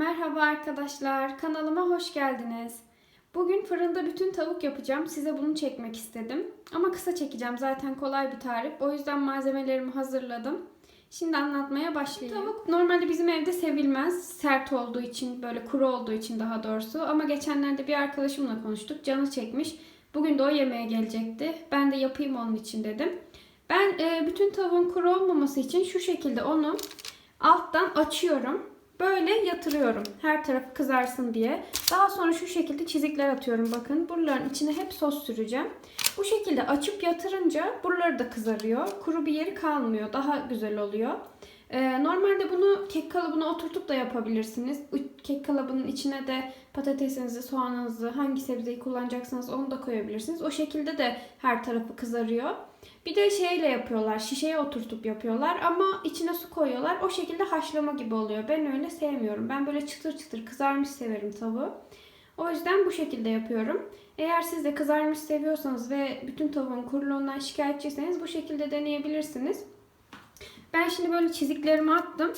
Merhaba arkadaşlar, kanalıma hoş geldiniz. Bugün fırında bütün tavuk yapacağım. Size bunu çekmek istedim. Ama kısa çekeceğim. Zaten kolay bir tarif. O yüzden malzemelerimi hazırladım. Şimdi anlatmaya başlayayım. Tavuk normalde bizim evde sevilmez. Sert olduğu için, böyle kuru olduğu için daha doğrusu. Ama geçenlerde bir arkadaşımla konuştuk. Canı çekmiş. Bugün de o yemeğe gelecekti. Ben de yapayım onun için dedim. Ben e, bütün tavuğun kuru olmaması için şu şekilde onu alttan açıyorum. Böyle yatırıyorum. Her tarafı kızarsın diye. Daha sonra şu şekilde çizikler atıyorum. Bakın buraların içine hep sos süreceğim. Bu şekilde açıp yatırınca buraları da kızarıyor. Kuru bir yeri kalmıyor. Daha güzel oluyor. Ee, normalde bunu kek kalıbına oturtup da yapabilirsiniz. Kek kalıbının içine de patatesinizi, soğanınızı, hangi sebzeyi kullanacaksanız onu da koyabilirsiniz. O şekilde de her tarafı kızarıyor. Bir de şeyle yapıyorlar. Şişeye oturtup yapıyorlar ama içine su koyuyorlar. O şekilde haşlama gibi oluyor. Ben öyle sevmiyorum. Ben böyle çıtır çıtır kızarmış severim tavuğu. O yüzden bu şekilde yapıyorum. Eğer siz de kızarmış seviyorsanız ve bütün tavuğun kuruluğundan şikayetçiyseniz bu şekilde deneyebilirsiniz. Ben şimdi böyle çiziklerimi attım.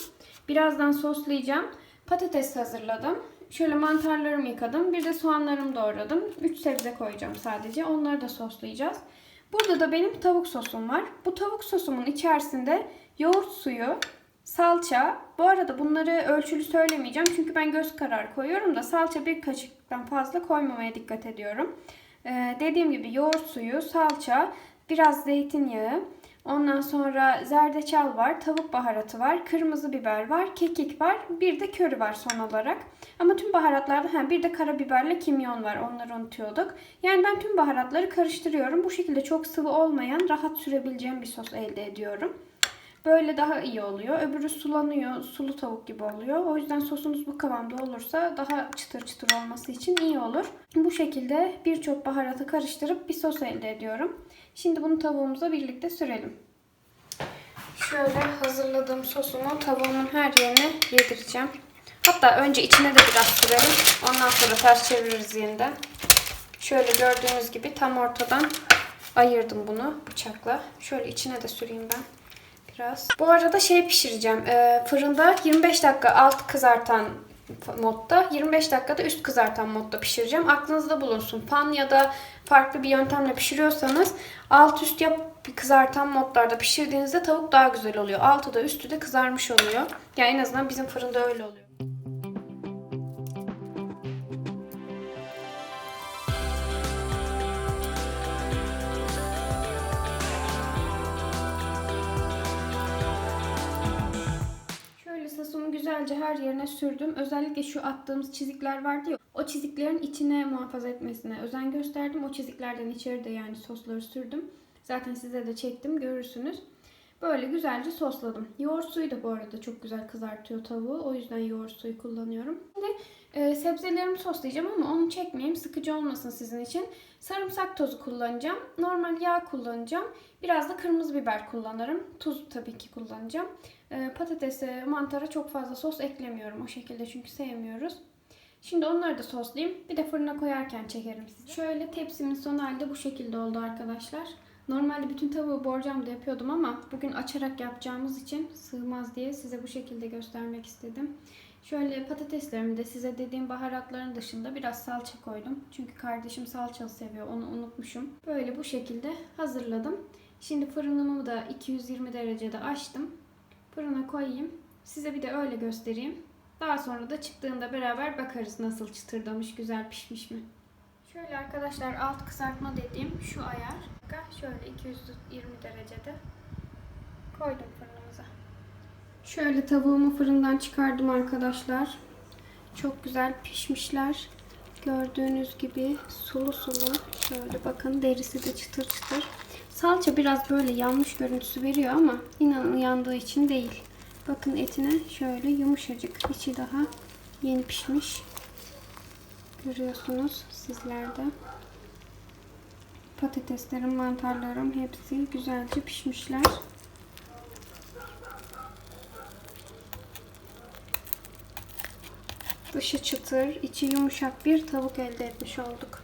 Birazdan soslayacağım. Patates hazırladım. Şöyle mantarlarımı yıkadım. Bir de soğanlarımı doğradım. 3 sebze koyacağım sadece. Onları da soslayacağız. Burada da benim tavuk sosum var. Bu tavuk sosumun içerisinde yoğurt suyu, salça. Bu arada bunları ölçülü söylemeyeceğim. Çünkü ben göz kararı koyuyorum da salça bir kaşıktan fazla koymamaya dikkat ediyorum. Ee, dediğim gibi yoğurt suyu, salça, biraz zeytinyağı, Ondan sonra zerdeçal var, tavuk baharatı var, kırmızı biber var, kekik var, bir de köri var son olarak. Ama tüm baharatlarda ha, bir de karabiberle kimyon var. Onları unutuyorduk. Yani ben tüm baharatları karıştırıyorum. Bu şekilde çok sıvı olmayan, rahat sürebileceğim bir sos elde ediyorum. Böyle daha iyi oluyor. Öbürü sulanıyor, sulu tavuk gibi oluyor. O yüzden sosunuz bu kıvamda olursa daha çıtır çıtır olması için iyi olur. Bu şekilde birçok baharatı karıştırıp bir sos elde ediyorum. Şimdi bunu tavuğumuza birlikte sürelim. Şöyle hazırladığım sosumu tavuğumun her yerine yedireceğim. Hatta önce içine de biraz sürelim. Ondan sonra ters çeviririz yeniden. Şöyle gördüğünüz gibi tam ortadan ayırdım bunu bıçakla. Şöyle içine de süreyim ben biraz. Bu arada şey pişireceğim. E, fırında 25 dakika alt kızartan modda 25 dakikada üst kızartan modda pişireceğim. Aklınızda bulunsun. Pan ya da farklı bir yöntemle pişiriyorsanız alt üst yap kızartan modlarda pişirdiğinizde tavuk daha güzel oluyor. Altı da üstü de kızarmış oluyor. Yani en azından bizim fırında öyle oluyor. Güzelce her yerine sürdüm. Özellikle şu attığımız çizikler vardı ya. O çiziklerin içine muhafaza etmesine özen gösterdim. O çiziklerden içeri de yani sosları sürdüm. Zaten size de çektim görürsünüz. Böyle güzelce sosladım. Yoğurt suyu da bu arada çok güzel kızartıyor tavuğu. O yüzden yoğurt suyu kullanıyorum. Şimdi e, sebzelerimi soslayacağım ama onu çekmeyeyim. Sıkıcı olmasın sizin için. Sarımsak tozu kullanacağım. Normal yağ kullanacağım. Biraz da kırmızı biber kullanırım. Tuz tabii ki kullanacağım. E, patatese, mantara çok fazla sos eklemiyorum. O şekilde çünkü sevmiyoruz. Şimdi onları da soslayayım. Bir de fırına koyarken çekerim size. Şöyle tepsimin son halde bu şekilde oldu arkadaşlar. Normalde bütün tavuğu borcamda yapıyordum ama bugün açarak yapacağımız için sığmaz diye size bu şekilde göstermek istedim. Şöyle patateslerimi de size dediğim baharatların dışında biraz salça koydum. Çünkü kardeşim salçalı seviyor onu unutmuşum. Böyle bu şekilde hazırladım. Şimdi fırınımı da 220 derecede açtım. Fırına koyayım. Size bir de öyle göstereyim. Daha sonra da çıktığında beraber bakarız nasıl çıtırdamış, güzel pişmiş mi. Şöyle arkadaşlar alt kızartma dediğim şu ayar. Şöyle 220 derecede koydum fırınımıza. Şöyle tavuğumu fırından çıkardım arkadaşlar. Çok güzel pişmişler. Gördüğünüz gibi sulu sulu. Şöyle bakın derisi de çıtır çıtır. Salça biraz böyle yanmış görüntüsü veriyor ama inanın yandığı için değil. Bakın etine şöyle yumuşacık. içi daha yeni pişmiş. Görüyorsunuz sizlerde. Patateslerim, mantarlarım hepsi güzelce pişmişler. Dışı çıtır, içi yumuşak bir tavuk elde etmiş olduk.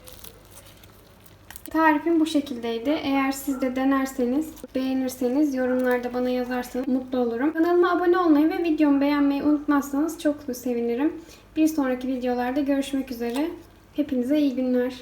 Tarifim bu şekildeydi. Eğer siz de denerseniz, beğenirseniz yorumlarda bana yazarsanız mutlu olurum. Kanalıma abone olmayı ve videomu beğenmeyi unutmazsanız çok sevinirim. Bir sonraki videolarda görüşmek üzere. Hepinize iyi günler.